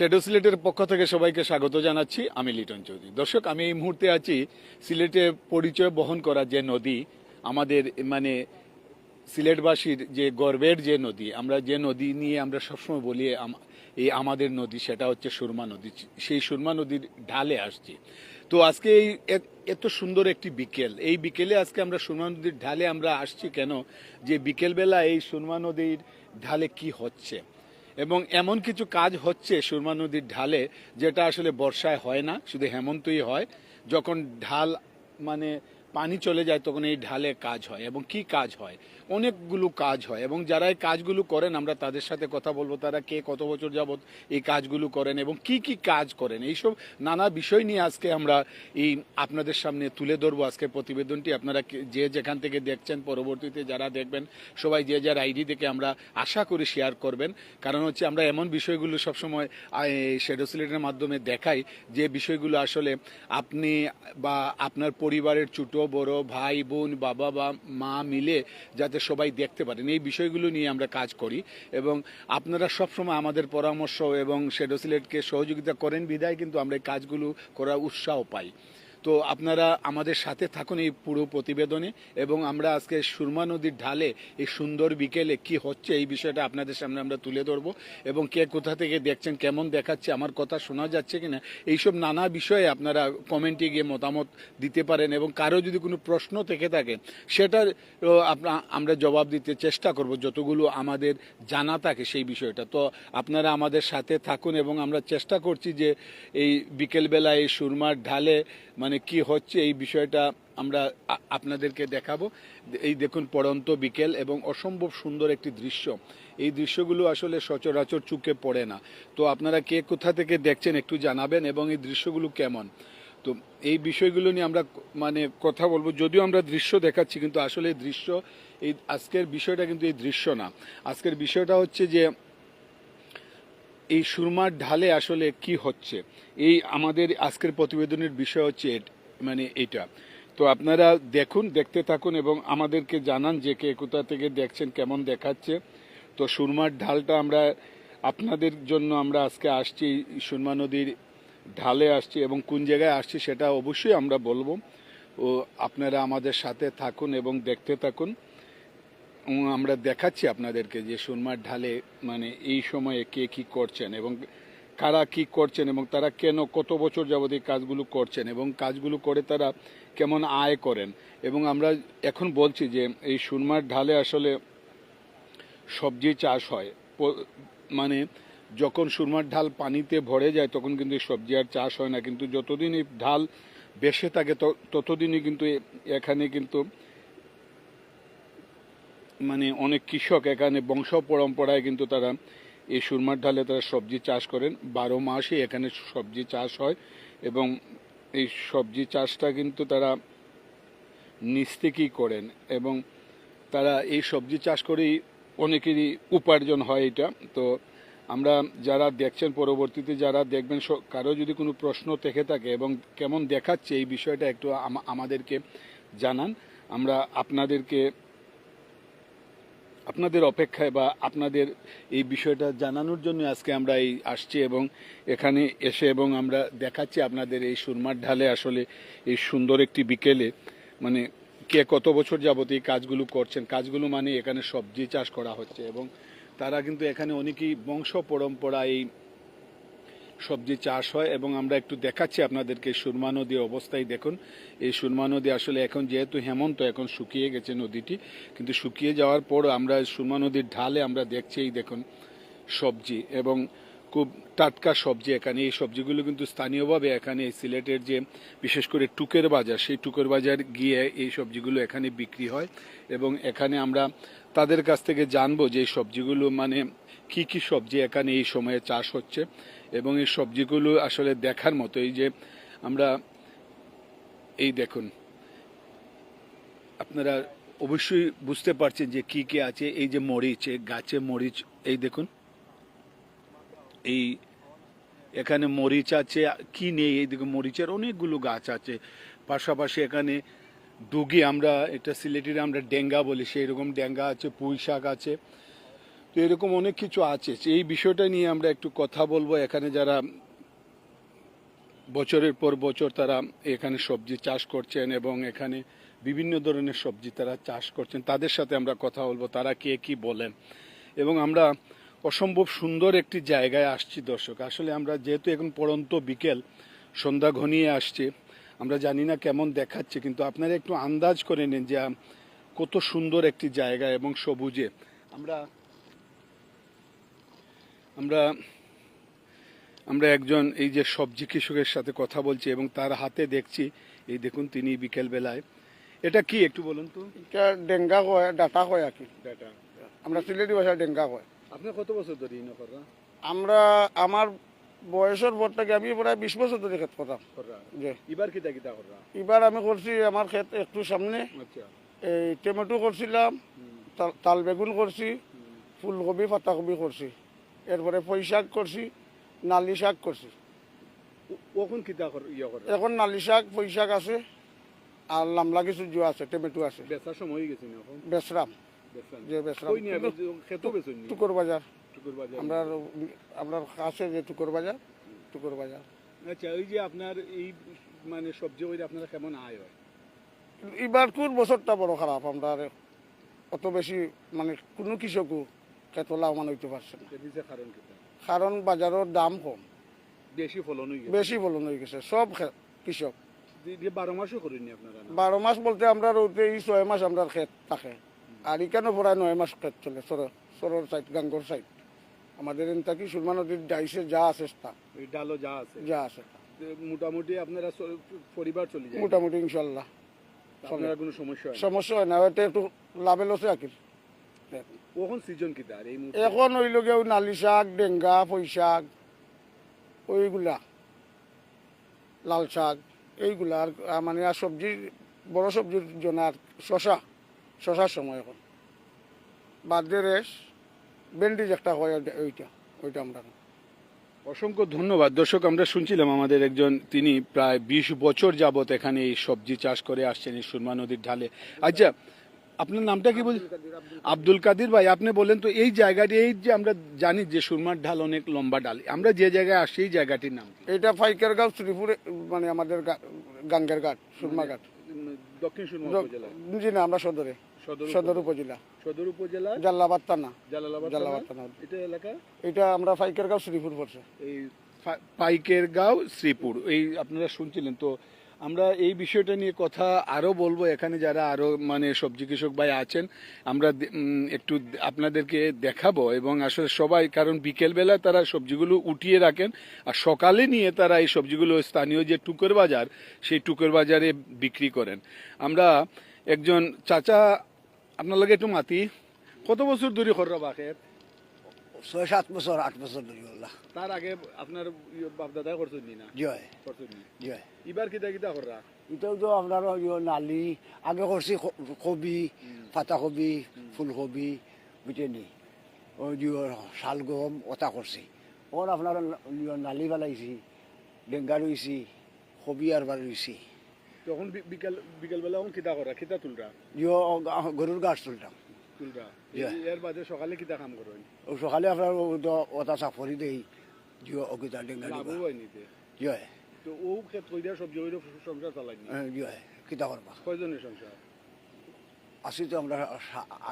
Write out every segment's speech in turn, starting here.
Shadow সিলেটের পক্ষ থেকে সবাইকে স্বাগত জানাচ্ছি। আমি লিটন চৌধুরী। দর্শক, আমি এই মুহূর্তে আছি সিলেটে পরিচয় বহন করা যে নদী, আমাদের মানে সিলেটবাসীর যে গর্বের যে নদী, আমরা যে নদী নিয়ে আমরা সবসময় বলি এই আমাদের নদী, সেটা হচ্ছে সুরমা নদী। সেই সুরমা নদীর ঢালে আসছি। তো আজকে এই এত সুন্দর একটি বিকেল। এই বিকেলে আজকে আমরা সুরমা নদীর ঢালে আমরা আসছি কেন? যে বিকেলবেলা এই সুরমা নদীর ঢালে কি হচ্ছে? এবং এমন কিছু কাজ হচ্ছে সুরমা নদীর ঢালে, যেটা আসলে বর্ষায় হয় না, শুধু হেমন্তই হয়। যখন ঢাল মানে পানি চলে যায়, তখন এই ঢালে কাজ হয় এবং কি কাজ হয়? অনেকগুলো কাজ হয় এবং যারা এই কাজগুলো করেন, আমরা তাদের সাথে কথা বলব, তারা কে কত বছর যাবত এই কাজগুলো করেন এবং কি কি কাজ করেন? এইসব নানা বিষয় নিয়ে আজকে আমরা এই আপনাদের সামনে তুলে ধরবো। আজকে প্রতিবেদনটি আপনারা যে যেখান থেকে দেখছেন, পরবর্তীতে যারা দেখবেন, সবাই যে যার আইডি থেকে আমরা আশা করি শেয়ার করবেন। কারণ হচ্ছে আমরা এমন বিষয়গুলো সবসময় শেডো সিলেটের মাধ্যমে দেখাই যে বিষয়গুলো আসলে আপনি বা আপনার পরিবারের ছোট বড়, ভাই, বোন, বাবা, বা মা মিলে যাতে সবাই দেখতে পারেন। এই বিষয়গুলো নিয়ে আমরা কাজ করি এবং আপনারা সবসময় আমাদের পরামর্শ এবং শেডো সিলেটকে সহযোগিতা করেন। বিদায়, কিন্তু আমরা এই কাজগুলো করার উৎসাহ পাই। তো আপনারা আমাদের সাথে থাকুন এই পুরো প্রতিবেদনে এবং আমরা আজকে সুরমা নদীর ঢালে এই সুন্দর বিকেলে কি হচ্ছে এই বিষয়টা আপনাদের সামনে আমরা তুলে ধরবো এবং কে কোথা থেকে দেখছেন, কেমন দেখাচ্ছে, আমার কথা শোনা যাচ্ছে কিনা, এইসব নানা বিষয়ে আপনারা কমেন্টে গিয়ে মতামত দিতে পারেন এবং কারও যদি কোনো প্রশ্ন থেকে থাকে, সেটার আমরা জবাব দিতে চেষ্টা করব যতগুলো আমাদের জানা থাকে সেই বিষয়টা। তো আপনারা আমাদের সাথে থাকুন এবং আমরা চেষ্টা করছি যে এই বিকেলবেলা এই সুরমার ঢালে মানে কি হচ্ছে এই বিষয়টা আমরা আপনাদেরকে দেখাবো। এই দেখুন পড়ন্ত বিকেল এবং অসম্ভব সুন্দর একটি দৃশ্য। এই দৃশ্যগুলো আসলে সচরাচর চুকে পড়ে না। তো আপনারা কে কোথা থেকে দেখছেন একটু জানাবেন এবং এই দৃশ্যগুলো কেমন? তো এই বিষয়গুলো নিয়ে আমরা মানে কথা বলব। যদিও আমরা দৃশ্য দেখাচ্ছি, কিন্তু আসলে দৃশ্য, এই আজকের বিষয়টা কিন্তু এই দৃশ্য না। আজকের বিষয়টা হচ্ছে যে এই সুরমার ঢালে আসলে কি হচ্ছে? এই আমাদের আজকের প্রতিবেদনের বিষয় হচ্ছে মানে এটা। তো আপনারা দেখুন, দেখতে থাকুন এবং আমাদেরকে জানান যে কে কোথা থেকে দেখছেন, কেমন দেখাচ্ছে। তো সুরমার ঢালটা আমরা, আপনাদের জন্য আমরা আজকে আসছি, সুরমা নদীর ঢালে আসছি এবং কোন জায়গায় আসছি সেটা অবশ্যই আমরা বলব। ও আপনারা আমাদের সাথে থাকুন এবং দেখতে থাকুন। আমরা দেখাচ্ছি আপনাদেরকে যে সুরমার ঢালে মানে এই সময়ে কে কি করছেন এবং কারা কি করছেন এবং তারা কেন কত বছর যাবত এই কাজগুলো করছেন এবং কাজগুলো করে তারা কেমন আয় করেন। এবং আমরা এখন বলছি যে এই সুরমার ঢালে আসলে সবজি চাষ হয়। মানে যখন সুরমার ঢাল পানিতে ভরে যায় তখন কিন্তু সবজি আর চাষ হয় না। কিন্তু যতদিন এই ঢাল বেসে থাকে ততদিনই কিন্তু এখানে কিন্তু মানে অনেক কৃষক এখানে বংশ পরম্পরায় কিন্তু তারা এই সুরমার ঢালে তারা সবজি চাষ করেন। বারো মাসে এখানে সবজি চাষ হয় এবং এই সবজি চাষটা কিন্তু তারা নিচ থেকেই করেন এবং তারা এই সবজি চাষ করেই অনেকেরই উপার্জন হয় এটা। তো আমরা যারা দেখছেন পরবর্তীতে, যারা দেখবেন কারও যদি কোনো প্রশ্ন থেকে থাকে এবং কেমন দেখাচ্ছে এই বিষয়টা একটু আমাদেরকে জানান। আমরা আপনাদেরকে আপনাদের অপেক্ষায় বা আপনাদের এই বিষয়টা জানানোর জন্য আজকে আমরা এই আসছি এবং এখানে এসে এবং আমরা দেখাচ্ছি আপনাদের এই সুরমার ঢালে আসলে এই সুন্দর একটি বিকেলে। মানে কে কত বছর যাবত এই কাজগুলো করছেন? কাজগুলো মানে এখানে সবজি চাষ করা হচ্ছে এবং তারা কিন্তু এখানে অনেকেই বংশ পরম্পরা এই সবজি চাষ হয় এবং আমরা একটু দেখাচ্ছি আপনাদেরকে সুরমা নদী অবস্থায় দেখুন। এই সুরমা নদী আসলে এখন যেহেতু হেমন্ত, এখন শুকিয়ে গেছে নদীটি, কিন্তু শুকিয়ে যাওয়ার পর আমরা সুরমা নদীর ঢালে আমরা দেখছি, এই দেখুন, সবজি এবং খুব টাটকা সবজি এখানে। এই সবজিগুলো কিন্তু স্থানীয়ভাবে এখানে এই সিলেটের যে, বিশেষ করে টুকের বাজার, সেই টুকের বাজার গিয়ে এই সবজিগুলো এখানে বিক্রি হয় এবং এখানে আমরা তাদের কাছ থেকে জানব যে সবজিগুলো মানে কি কি সবজি এখানে এই সময়ে চাষ হচ্ছে। এবং এই সবজিগুলো আসলে দেখার মতো, এই যে আমরা, এই দেখুন, আপনারা অবশ্যই বুঝতে পারছেন যে কি কি আছে, এই যে মরিচ, এই গাছে মরিচ, এই দেখুন, এই এখানে মরিচ আছে, কি নেই এইদিকে মরিচের অনেকগুলো গাছ আছে, পাশাপাশি এখানে ডুগি আমরা এটা সিলেটের আমরা ডেঙ্গা বলি সেই রকম ডেঙ্গা আছে পুঁই শাক আছে তো এরকম অনেক কিছু আছে। এই বিষয়টা নিয়ে আমরা একটু কথা বলব। এখানে যারা বছরের পর বছর তারা এখানে সবজি চাষ করছেন এবং এখানে বিভিন্ন ধরনের সবজি তারা চাষ করছেন, তাদের সাথে আমরা কথা বলব। তারা কে কি বলেন? এবং আমরা অসম্ভব সুন্দর একটি জায়গায় আসছি দর্শক। আসলে আমরা যেহেতু এখন পড়ন্ত বিকেল, সন্ধ্যা ঘনিয়ে আসছে, আমরা জানি না কেমন দেখাচ্ছে, কিন্তু আপনারা একটু আন্দাজ করে নেন যে কত সুন্দর একটি জায়গা এবং সবুজে। আমরা আমরা আমরা একজন এই যে সবজি কৃষকের সাথে কথা বলছি এবং তার হাতে দেখছি এই দেখুন তিনি বিকেল বেলায় এটা কি একটু বলুন তো? এটা ডেঙ্গা কয় ডাটা কয় আর কি? ডাটা। আমরা সিলেটি ভাষায় ডেঙ্গা কয়। আপনি কত বছর ধরে ইনো করা আমরা আমার বয়সের পর থেকে আমি প্রায় বিশ বছর ধরে খেত করতাম। এবার কিতা কিতা করা এবার আমি করছি আমার ক্ষেত একটু সামনে। আচ্ছা। এই টমেটো করছিলাম তাল- তাল বেগুন করছি ফুলকপি পাতাকপি করছি। এরপরে পুঁই শাক করছি নালি শাক করছি। কখন কিতা কর ইয়ে করা এখন নালি শাক পুঁই শাক আছে আর লামলা কিছু জোয়া আছে টমেটো আছে। বেচার সময় হয়ে গেছে না এখন? বেসরাম বেচার যে নি টুকুর বাজার। আমরা আমরা কাছে যে টুকুর বাজার টুকুর বাজার। আচ্ছা ওই যে আপনার এই মানে সবজি ওই আপনারা কেমন আয় হয়? এবার কোন বছরটা বড় খারাপ আমরা অত বেশি মানে কোনো কৃষকও খেত লাভবান হইতে পারছে না। কারণ বাজারের দাম কম। বেশি ফলন হয়ে বেশি ফলন হয়ে গেছে সব কৃষক। বারো মাসও করেননি আপনারা? বারো মাস বলতে আমরা রোদে এই ছয় মাস আমরা ক্ষেত থাকে। আর এখানে প্রায় নয় মাস ক্ষেত চলে সর সরর সাইড গাঙ্গর সাইড আমাদের কি সুরমা নদীর ডাইসে যা আছে তা। ডালও যা আছে। যা আছে মোটামুটি আপনারা পরিবার চলে যায়? মোটামুটি ইনশাল্লাহ। আপনারা কোনো সমস্যা হয় না? সমস্যা হয় না হয়তো একটু লাভে লসে আকির কখন সিজন এখন ওই নালি শাক ডেঙ্গা পুঁই শাক ওইগুলা লাল শাক এইগুলা আর মানে আর সবজি বড় সবজির জন্য আর শশা শশার সময় এখন। বাদ রেস ভেন্ডি একটা হয় ওইটা- ওইটা ওইটা আমরা অসংখ্য ধন্যবাদ। দর্শক আমরা শুনছিলাম আমাদের একজন তিনি প্রায় বিশ বছর যাবত এখানে এই সবজি চাষ করে আসছেন এই সুরমা নদীর ঢালে। আচ্ছা আপনার নামটা কি বল আব্দুল কাদির ভাই আপনি বলেন তো এই জায়গাটি এই যে আমরা জানি যে সুরমার ঢাল অনেক লম্বা ঢাল আমরা যে জায়গায় আসছি এই জায়গাটির নাম এটা ফাইকের গাঁও শ্রীপুরে মানে আমাদের গাঙ্গের ঘাট সুরমা ঘাট। দক্ষিণ সুরমা উপজেলা। জি না আমরা সদরে। সদর উপজেলা। সদর উপজেলা। জাল্লাবাদ থানা। জালালাবাদ থানা। এটা এলাকা? এটা আমরা ফাইকের গাঁও শ্রীপুর পড়ছে। এই পাইকের গাঁও শ্রীপুর। এই আপনারা শুনছিলেন তো আমরা এই বিষয়টা নিয়ে কথা আরও বলব। এখানে যারা আরও মানে সবজি কৃষক ভাই আছেন, আমরা একটু আপনাদেরকে দেখাবো এবং আসলে সবাই, কারণ বিকেল বেলায় তারা সবজিগুলো উঠিয়ে রাখেন আর সকালে নিয়ে তারা এই সবজিগুলো স্থানীয় যে টুকের বাজার, সেই টুকের বাজারে বিক্রি করেন। আমরা একজন চাচা, আপনার লাগে একটু মাতি। কত বছর ধরে খররা বাকের ছয় সাত বছর আট বছর ধরে বললা। তার আগে আপনার ইয়ে বাপ দাদা করছেন নি জয়। করছেন নি? জয়। এবার কিতা কিতা কররা? এটাও তো আপনার ইয়ে নালি। আগে করছি কবি পাতাকবি ফুলকবি বুঝেনি? ওই শালগম ওটা করছি। ওর আপনার ইয়ে নালি বালাইছি ডেঙ্গা রইছি কবি আর বার রইছি। তখন বিকাল বিকাল বেলা এখন কিতা করা কিতা তুলরা? ইয়ে গরুর গাছ তুলতাম। তুলরা. এর বাদে সকালে কিতা কাম করেন ও সকালে আপনার ওটা চাপরি দেই জিও অগিতা ডেঙ্গা লাভও দিবা। হয় নিতে জয় তো ও ক্ষেত কইরা সবজি ওইটা সংসার চালাইনি জয় কিতা করবা? কয়জনের সংসার? আছি তো আমরা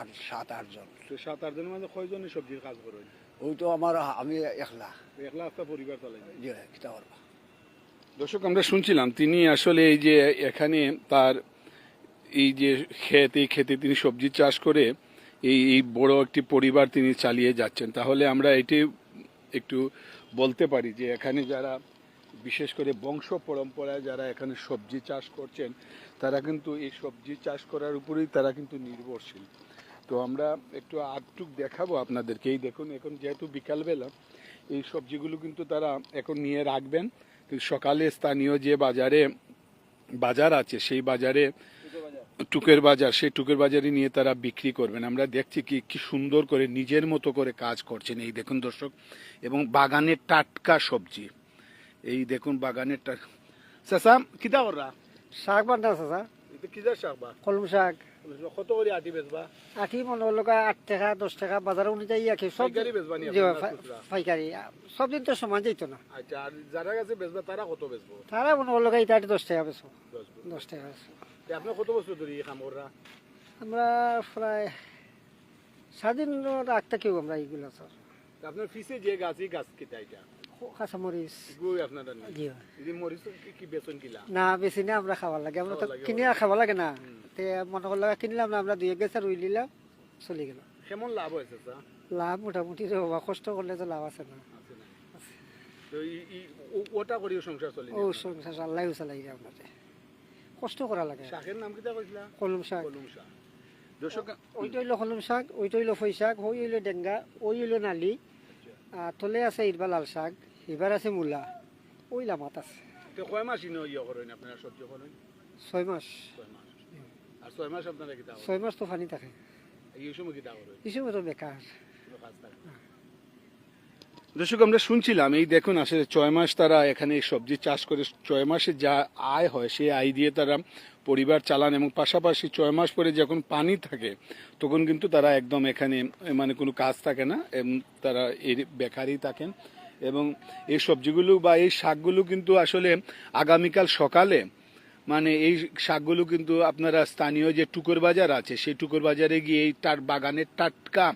আট সাত আটজন তো সাত আট জনের মধ্যে কয়জনের সবজির কাজ করেন ওই তো আমার আমি একলা। একলা একটা পরিবার কিতা করবা? দর্শক আমরা শুনছিলাম তিনি আসলে এই যে এখানে তার এই যে ক্ষেত এই ক্ষেতে তিনি সবজি চাষ করে এই এই বড় একটি পরিবার তিনি চালিয়ে যাচ্ছেন। তাহলে আমরা এটি একটু বলতে পারি যে এখানে যারা, বিশেষ করে বংশ পরম্পরায় যারা এখানে সবজি চাষ করছেন, তারা কিন্তু এই সবজি চাষ করার উপরেই তারা কিন্তু নির্ভরশীল। তো আমরা একটু আটটুক দেখাবো আপনাদেরকে। এই দেখুন, এখন যেহেতু বিকালবেলা, এই সবজিগুলো কিন্তু তারা এখন নিয়ে রাখবেন। কিন্তু সকালে স্থানীয় যে বাজারে, বাজার আছে, সেই বাজারে টুকের বাজার সেই টুকের বাজারে নিয়ে তারা বিক্রি করবেন। আমরা দেখছি কি কি সুন্দর করে নিজের মতো করে কাজ করছেন এই দেখুন দর্শক। এবং বাগানের টাটকা সবজি। এই দেখুন বাগানের টাটকা চাচা কিতা ওরা শাক বান্না আছে কিদার শাক বা? কলম শাক। কত করে আটি বেচবা? আঠি মনে হলো আট টাকা দশ টাকা বাজার অনুযায়ী কি সব পাইকারি দিন তো সমান যেত না। আচ্ছা আর যারা কাছে বেচবা তারা কত বেচবো? তারা মনে হলো এটা দশ টাকা বেছো দশ টাকা। আপনার কত বছর ধরে এই কাম করা? আমরা প্রায় স্বাধীন রাখতে কেউ আমরা এইগুলো স্যার। আপনার ফিসে যে গাছ এই গাছ কিটা এটা? কাঁচামরিচ। না বেশি না আমরা লাগে। আমরা তো কিনে আর লাগে না। তে মনে করল কিনলাম না আমরা দুই এক গেছে রুই নিলাম চলে গেল। কেমন লাভ হয়েছে লাভ মোটামুটি কষ্ট করলে তো লাভ আছে না। ওটা করিও সংসার চলে ও সংসার আল্লাহ চালাই আপনাদের কষ্ট করা লাগে। শাকের নাম কিটা কইছিলা কলম শাক। কলম শাক। দর্শক ওইটা হইল কলম শাক ওইটা হইল ফই শাক ওই হইল ডেঙ্গা ওই হইল নালি। আর তলে আছে ইরবা লাল শাক এবার আছে মূলা। ওই লামাত আছে। তো কয় মাস ইনো ইয়ে করেন আপনারা সবজি করেন ছয় মাস ছয় মাস আর ছয় মাস আপনারা কিটা করেন ছয় মাস তো পানি থাকে। এই সময় করেন মতো বেকার দর্শক, আমরা শুনছিলাম, এই দেখুন, আসলে ছয় মাস তারা এখানে সবজি চাষ করে, ছয় মাসে যা আয় হয়, সেই আয় দিয়ে তারা পরিবার চালান এবং পাশাপাশি ছয় মাস পরে যখন পানি থাকে, তখন কিন্তু তারা একদম এখানে মানে কোনো কাজ থাকে না তারা এর বেকারই থাকেন। এবং এই সবজিগুলো বা এই শাকগুলো কিন্তু আসলে আগামীকাল সকালে মানে এই শাকগুলো কিন্তু আপনারা স্থানীয় যে টুকর বাজার আছে, সেই টুকর বাজারে গিয়ে এই তার বাগানের টাটকা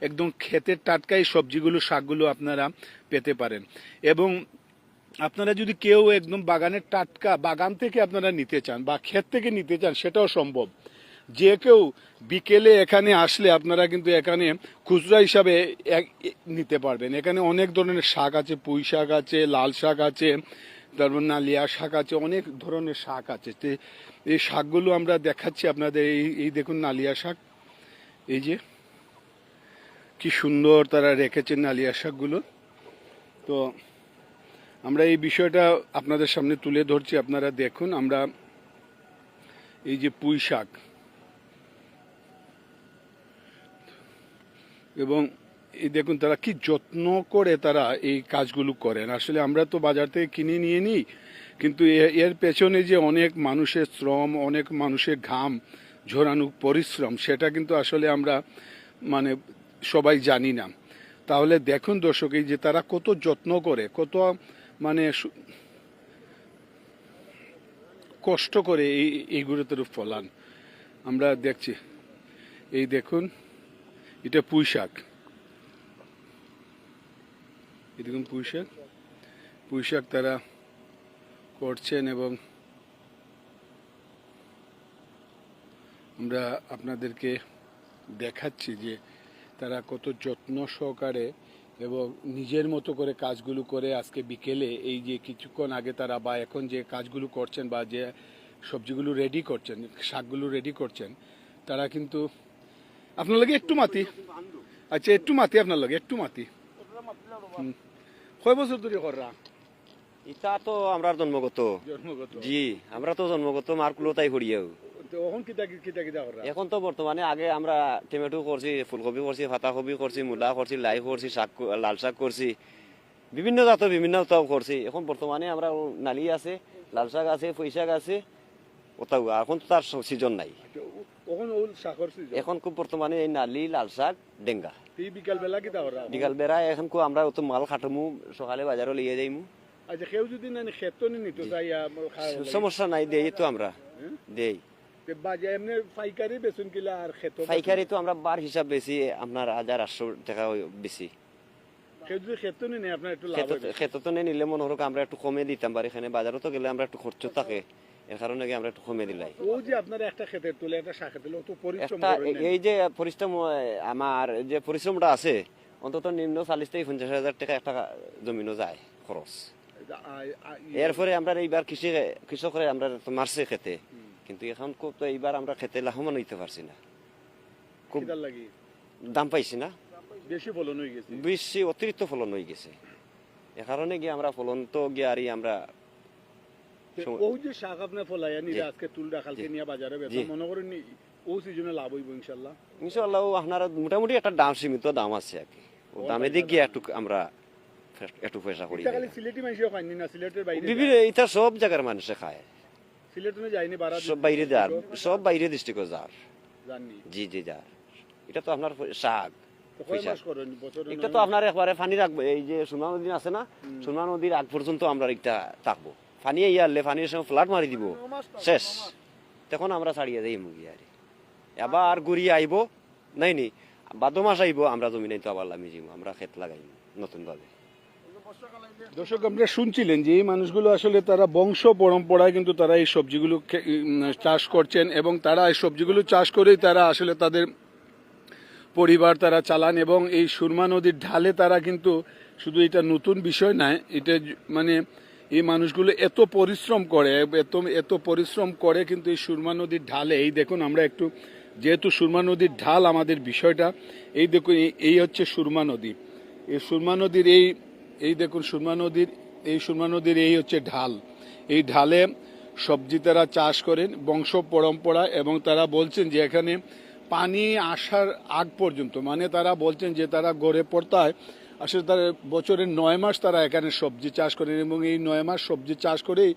একদম ক্ষেতের টাটকাই সবজিগুলো, শাকগুলো আপনারা পেতে পারেন। এবং আপনারা যদি কেউ একদম বাগানের টাটকা, বাগান থেকে আপনারা নিতে চান বা ক্ষেত থেকে নিতে চান, সেটাও সম্ভব। যে কেউ বিকেলে এখানে আসলে আপনারা কিন্তু এখানে খুচরা হিসাবে নিতে পারবেন। এখানে অনেক ধরনের শাক আছে, পুঁই শাক আছে, লাল শাক আছে, তারপর নালিয়া শাক আছে, অনেক ধরনের শাক আছে। এই শাকগুলো আমরা দেখাচ্ছি আপনাদের। এই এই দেখুন নালিয়া শাক। এই যে কি সুন্দর তারা রেখেছেন নালিয়া শাকগুলো। তো আমরা এই বিষয়টা আপনাদের সামনে তুলে ধরছি, আপনারা দেখুন, আমরা এই যে পুঁই শাক। এবং এই দেখুন তারা কি যত্ন করে তারা এই কাজগুলো করেন। আসলে আমরা তো বাজার থেকে কিনে নিয়ে নিই, কিন্তু এর পেছনে যে অনেক মানুষের শ্রম, অনেক মানুষের ঘাম, ঝরানো পরিশ্রম, সেটা কিন্তু আসলে আমরা মানে সবাই জানি না। তাহলে দেখুন দর্শক, এই যে তারা কত যত্ন করে, কত মানে কষ্ট করে এই এইগুলো তো ফলান। আমরা দেখছি, এই দেখুন, এটা পুঁই শাক। দেখুন পুঁই শাক। পুঁই শাক তারা করছেন এবং আমরা আপনাদেরকে দেখাচ্ছি যে তারা কত যত্ন সহকারে এবং নিজের মতো করে কাজগুলো করে আজকে বিকেলে এই যে কিছুক্ষণ আগে তারা বা এখন যে কাজগুলো করছেন বা যে সবজিগুলো রেডি করছেন শাকগুলো রেডি করছেন তারা কিন্তু আপনার লাগে একটু মাতি। আচ্ছা একটু মাতি আপনার লাগে একটু মাতি। কয় বছর ধরে কররা? ইটা তো আমরা জন্মগত। জন্মগত। জি আমরা তো জন্মগত মার্কুলো তাই করিয়াও তো এখন তো বর্তমানে আগে আমরা টমেটো করছি ফুলকপি করছি পাতাকপি করছি মূলা করছি লাই করছি শাক লাল শাক করছি। বিভিন্ন জাত বিভিন্ন তাও করছি। এখন বর্তমানে আমরা নালি আছে লাল শাক আছে পুঁই শাক আছে ওটাও। এখন তো তার সিজন নাই। এখন সিজন এখন খুব বর্তমানে এই নালি লাল শাক ডেঙ্গা। বিকাল বেলা বিকাল বেড়া এখন খুব আমরা অত মাল খাটমু সকালে বাজারও লিয়ে যাইমু। আচ্ছা কেউ যদি না ক্ষেত নিত সমস্যা নাই দেই তো আমরা। দেই। বাজার এমনি পাইকারি বেচুন কিলা আর ক্ষেত পাইকারি তো আমরা বার হিসাব বেশি আপনার হাজার আটশো টাকা বেশি। কেউ যদি ক্ষেত নি নেয় আপনার একটু লাভ হবে ক্ষেত্রে নিলে মনে হলো আমরা একটু কমে দিতাম পারি এখানে বাজারও তো গেলে আমরা একটু খরচ থাকে। এর কারণে আমরা একটু কমে দিলাই। ও যে আপনার একটা ক্ষেতের তুলে একটা শাখা তুলে অত পরিশ্রম একটা করেন না। এই যে পরিশ্রম আমার যে পরিশ্রমটা আছে অন্তত নিম্ন চাল্লিশ থেকে পঞ্চাশ হাজার টাকা একটা জমিনও যায় খরচ। আ- এরপরে আমরা এইবার কৃষি কৃষকরে আমরা মারছে খেতে। কিন্তু এখন খুব তো এইবার আমরা খেতে লাভবান হইতে পারছি না। খুব দাম পাইছি না। বেশি ফলন হয়ে গেছে। বেশি অতিরিক্ত ফলন হয়ে গেছে। এ কারণে গিয়ে আমরা ফলন তো গিয়ে আর আমরা তো সময়- ও যে শাক ফলাইয়া নিলে আজকে জি। নিয়ে বাজারে বেচা। মনে করেন ও সিজনে লাভ হইব ইনশাল্লাহ ইনশাল্লাহ আপনার মোটামুটি একটা দাম সীমিত দাম আছে আর কি। ও দামে দিক গিয়ে একটু আমরা একটু পয়সা করি। সিলেটি মানুষও খাইনি না? সিলেটের বাইরে বিভিন্ন এটা সব জায়গার মানুষে খায়। সিলেটনে যায়নি বারা সব বাইরে যার সব বাইরে ডিস্ট্রিক্টে যার জি জি যা এটা তো আপনার শাক। এটা তো আপনার একবারে পানি রাখব। এই যে সুরমা নদী আছে না সুরমা নদীর আগ পর্যন্ত আমরা এটা থাকব। পানি ইয়ারলে পানির সঙ্গে ফ্লাট মারি দিব। শেষ। তখন আমরা ছাড়িয়ে যাই মুগি আর এবার ঘুরিয়ে আইব। নাই নি বাদ্য মাস আইব আমরা জমি নাই তো আবার লামি যাব আমরা ক্ষেত লাগাই নতুন ভাবে দর্শক আমরা শুনছিলেন যে এই মানুষগুলো আসলে তারা বংশ পরম্পরায় কিন্তু তারা এই সবজিগুলো চাষ করছেন এবং তারা এই সবজিগুলো চাষ করেই তারা আসলে তাদের পরিবার তারা চালান এবং এই সুরমা নদীর ঢালে তারা কিন্তু শুধু এটা নতুন বিষয় নয় এটা মানে এই মানুষগুলো এত পরিশ্রম করে, এত এত পরিশ্রম করে কিন্তু এই সুরমা নদীর ঢালে। এই দেখুন, আমরা একটু, যেহেতু সুরমা নদীর ঢাল আমাদের বিষয়টা, এই দেখুন, এই- এই হচ্ছে সুরমা নদী। এই সুরমা নদীর এই এই দেখুন সুরমা নদীর, এই সুরমা নদীর এই হচ্ছে ঢাল। এই ঢালে সবজি তারা চাষ করেন, বংশ পরম্পরা এবং তারা বলছেন যে এখানে পানি আসার আগ পর্যন্ত মানে তারা বলছেন যে তারা গড়ে পড়তায়, আসলে তারা বছরের নয় মাস তারা এখানে সবজি চাষ করেন এবং এই নয় মাস সবজি চাষ করেই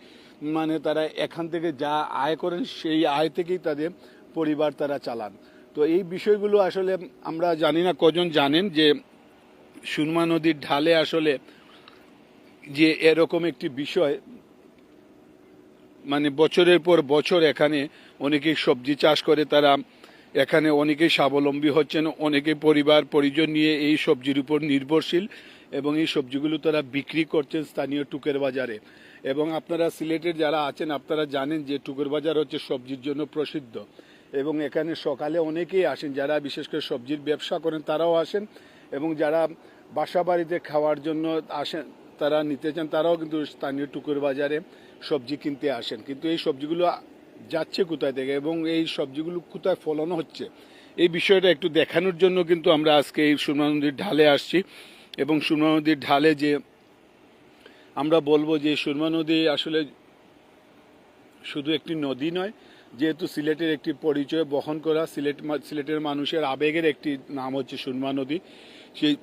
মানে তারা এখান থেকে যা আয় করেন সেই আয় থেকেই তাদের পরিবার তারা চালান। তো এই বিষয়গুলো আসলে আমরা জানি না, কজন জানেন যে সুরমা নদীর ঢালে আসলে যে এরকম একটি বিষয় মানে বছরের পর বছর এখানে অনেকেই সবজি চাষ করে, তারা এখানে অনেকেই স্বাবলম্বী হচ্ছেন, অনেকে পরিবার, পরিজন নিয়ে এই সবজির উপর নির্ভরশীল এবং এই সবজিগুলো তারা বিক্রি করছেন স্থানীয় টুকের বাজারে। এবং আপনারা সিলেটের যারা আছেন, আপনারা জানেন যে টুকের বাজার হচ্ছে সবজির জন্য প্রসিদ্ধ। এবং এখানে সকালে অনেকেই আসেন, যারা বিশেষ করে সবজির ব্যবসা করেন, তারাও আসেন। এবং যারা বাসা বাড়িতে খাওয়ার জন্য আসেন, তারা নিতে চান, তারাও কিন্তু স্থানীয় টুকুর বাজারে সবজি কিনতে আসেন। কিন্তু এই সবজিগুলো যাচ্ছে কোথায় থেকে এবং এই সবজিগুলো কোথায় ফলন হচ্ছে, এই বিষয়টা একটু দেখানোর জন্য কিন্তু আমরা আজকে এই সুরমা নদীর ঢালে আসছি। এবং সুরমা নদীর ঢালে যে আমরা বলব যে সুরমা নদী আসলে শুধু একটি নদী নয়, যেহেতু সিলেটের একটি পরিচয় বহন করা, সিলেট সিলেটের মানুষের আবেগের একটি নাম হচ্ছে সুরমা নদী। সেই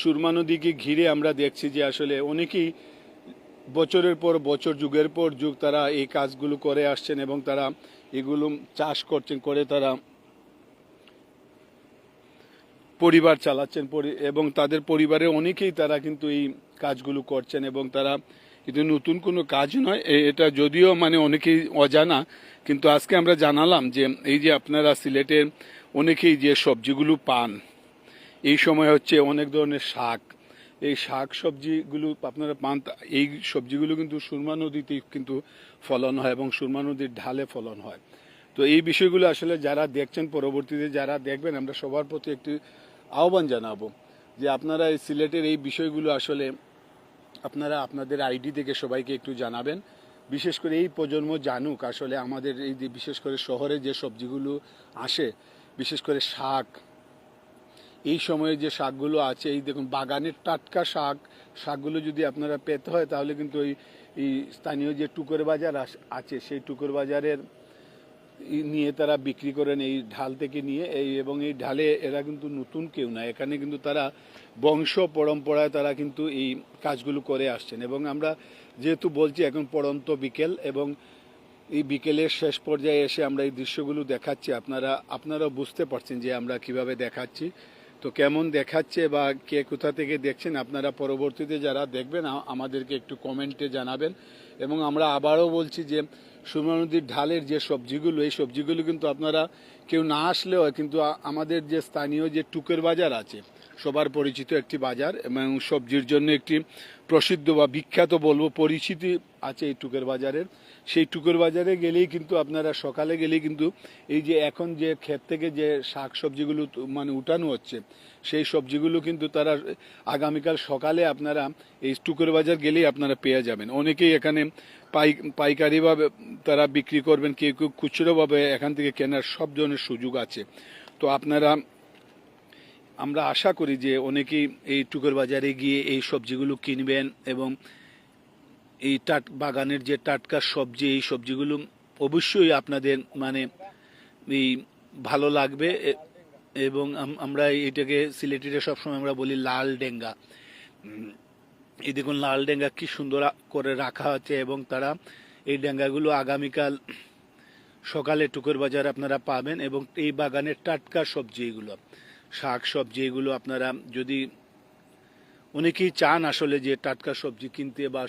সুরমা নদীকে ঘিরে আমরা দেখছি যে আসলে অনেকেই বছরের পর বছর, যুগের পর যুগ তারা এই কাজগুলো করে আসছেন এবং তারা এগুলো চাষ করছেন, করে তারা পরিবার চালাচ্ছেন এবং তাদের পরিবারে অনেকেই তারা কিন্তু এই কাজগুলো করছেন এবং তারা কিন্তু নতুন কোনো কাজ নয়। এটা যদিও মানে অনেকেই অজানা, কিন্তু আজকে আমরা জানালাম যে এই যে আপনারা সিলেটের অনেকেই যে সবজিগুলো পান এই সময় হচ্ছে অনেক ধরনের শাক। এই শাক সবজিগুলো আপনারা পান এই সবজিগুলো কিন্তু সুরমা নদীতে কিন্তু ফলন হয় এবং সুরমা নদীর ঢালে ফলন হয়। তো এই বিষয়গুলো আসলে যারা দেখছেন পরবর্তীতে, যারা দেখবেন, আমরা সবার প্রতি একটি আহ্বান জানাব যে আপনারা এই সিলেটের এই বিষয়গুলো আসলে আপনারা আপনাদের আইডি থেকে সবাইকে একটু জানাবেন। বিশেষ করে এই প্রজন্ম জানুক আসলে আমাদের এই বিশেষ করে শহরে যে সবজিগুলো আসে, বিশেষ করে শাক এই সময়ে যে শাকগুলো আছে, এই দেখুন, বাগানের টাটকা শাক, শাকগুলো যদি আপনারা পেতে হয়, তাহলে কিন্তু ওই, এই স্থানীয় যে টুকর বাজার আছে, সেই টুকর বাজারের নিয়ে তারা বিক্রি করেন, এই ঢাল থেকে নিয়ে, এই এবং এই ঢালে এরা কিন্তু নতুন কেউ না। এখানে কিন্তু তারা বংশ পরম্পরায় তারা কিন্তু এই কাজগুলো করে আসছেন। এবং আমরা যেহেতু বলছি, এখন পড়ন্ত বিকেল এবং এই বিকেলের শেষ পর্যায়ে এসে আমরা এই দৃশ্যগুলো দেখাচ্ছি। আপনারা, আপনারাও বুঝতে পারছেন যে আমরা কীভাবে দেখাচ্ছি। তো কেমন দেখাচ্ছে বা কে কোথা থেকে দেখছেন আপনারা পরবর্তীতে যারা দেখবেন আমাদেরকে একটু কমেন্টে জানাবেন। এবং আমরা আবারও বলছি যে, সুরমা নদীর ঢালের যে সবজিগুলো, এই সবজিগুলো কিন্তু আপনারা কেউ না আসলেও কিন্তু আমাদের যে স্থানীয় যে টুকের বাজার আছে, সবার পরিচিত একটি বাজার এবং সবজির জন্য একটি প্রসিদ্ধ বা বিখ্যাত বলব, পরিচিতি আছে এই টুকের বাজারের। সেই টুকের বাজারে গেলেই কিন্তু আপনারা সকালে গেলেই কিন্তু এই যে এখন যে ক্ষেত থেকে যে শাক সবজিগুলো মানে উঠানো হচ্ছে, সেই সবজিগুলো কিন্তু তারা আগামীকাল সকালে আপনারা এই টুকের বাজার গেলেই আপনারা পেয়ে যাবেন। অনেকেই এখানে পাই পাইকারিভাবে তারা বিক্রি করবেন, কেউ কেউ খুচরোভাবে এখান থেকে কেনার সব ধরনের সুযোগ আছে। তো আপনারা আমরা আশা করি যে অনেকেই এই টুকের বাজারে গিয়ে এই সবজিগুলো কিনবেন এবং এই টাট বাগানের যে টাটকা সবজি, এই সবজিগুলো অবশ্যই আপনাদের মানে এই ভালো লাগবে এবং আমরা এটাকে সিলেটিতে সবসময় আমরা বলি লাল ডেঙ্গা। এই দেখুন লাল ডেঙ্গা কি সুন্দর করে রাখা আছে এবং তারা এই ডেঙ্গাগুলো আগামীকাল সকালে টুকুর বাজার আপনারা পাবেন এবং এই বাগানের টাটকা সবজি এগুলো। শাক সবজি, এগুলো আপনারা যদি অনেকেই চান আসলে যে টাটকা সবজি কিনতে বা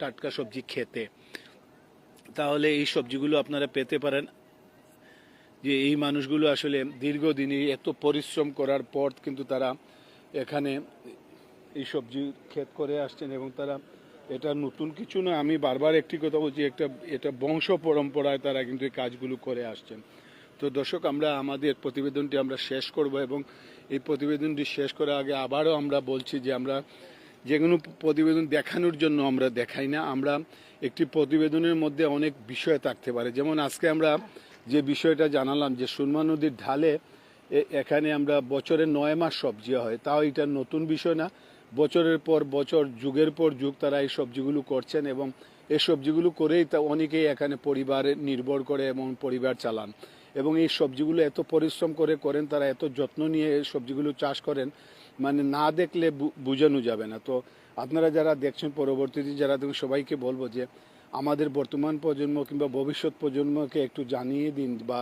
টাটকা সবজি খেতে, তাহলে এই সবজিগুলো আপনারা পেতে পারেন। যে এই মানুষগুলো আসলে দীর্ঘদিনই এত পরিশ্রম করার পর কিন্তু তারা এখানে এই সবজি ক্ষেত করে আসছেন এবং তারা এটা নতুন কিছু না আমি বারবার একটি কথা বলছি, একটা, এটা বংশ পরম্পরায় তারা কিন্তু এই কাজগুলো করে আসছেন। তো দর্শক, আমরা আমাদের প্রতিবেদনটি আমরা শেষ করব এবং এই প্রতিবেদনটি শেষ করার আগে আবারও আমরা বলছি যে আমরা যে কোনো প্রতিবেদন দেখানোর জন্য আমরা দেখাই না। আমরা একটি প্রতিবেদনের মধ্যে অনেক বিষয় থাকতে পারে। যেমন আজকে আমরা যে বিষয়টা জানালাম যে সুরমা নদীর ঢালে এখানে আমরা বছরে নয় মাস সবজি হয়। তাও এটা নতুন বিষয় না। বছরের পর বছর, যুগের পর যুগ তারা এই সবজিগুলো করছেন এবং এই সবজিগুলো করেই তা অনেকেই এখানে পরিবার নির্ভর করে এবং পরিবার চালান। এবং এই সবজিগুলো এত পরিশ্রম করে করেন, তারা এত যত্ন নিয়ে এই সবজিগুলো চাষ করেন মানে না দেখলে বোঝানো যাবে না। তো আপনারা যারা দেখছেন পরবর্তীতে, যারা দেখুন, সবাইকে বলব যে আমাদের বর্তমান প্রজন্ম কিংবা ভবিষ্যৎ প্রজন্মকে একটু জানিয়ে দিন বা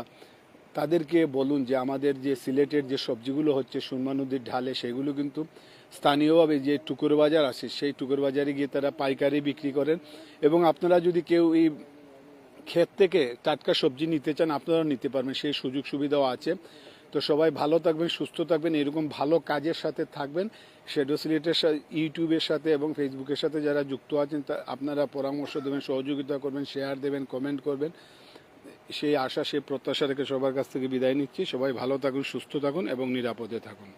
তাদেরকে বলুন যে আমাদের যে সিলেটের যে সবজিগুলো হচ্ছে, সুরমা নদীর ঢালে, সেগুলো কিন্তু স্থানীয়ভাবে যে টুকুর বাজার আছে, সেই টুকুর বাজারে গিয়ে তারা পাইকারি বিক্রি করেন। এবং আপনারা যদি কেউ এই ক্ষেত থেকে টাটকা সবজি নিতে চান আপনারাও নিতে পারবেন, সেই সুযোগ সুবিধাও আছে। তো সবাই ভালো থাকবেন, সুস্থ থাকবেন, এরকম ভালো কাজের সাথে থাকবেন। শেডো সিলেটের ইউটিউবের সাথে এবং ফেসবুকের সাথে যারা যুক্ত আছেন আপনারা পরামর্শ দেবেন, সহযোগিতা করবেন শেয়ার দেবেন কমেন্ট করবেন। সেই আশা, সেই প্রত্যাশা রেখে সবার কাছ থেকে বিদায় নিচ্ছি। সবাই ভালো থাকুন, সুস্থ থাকুন এবং নিরাপদে থাকুন।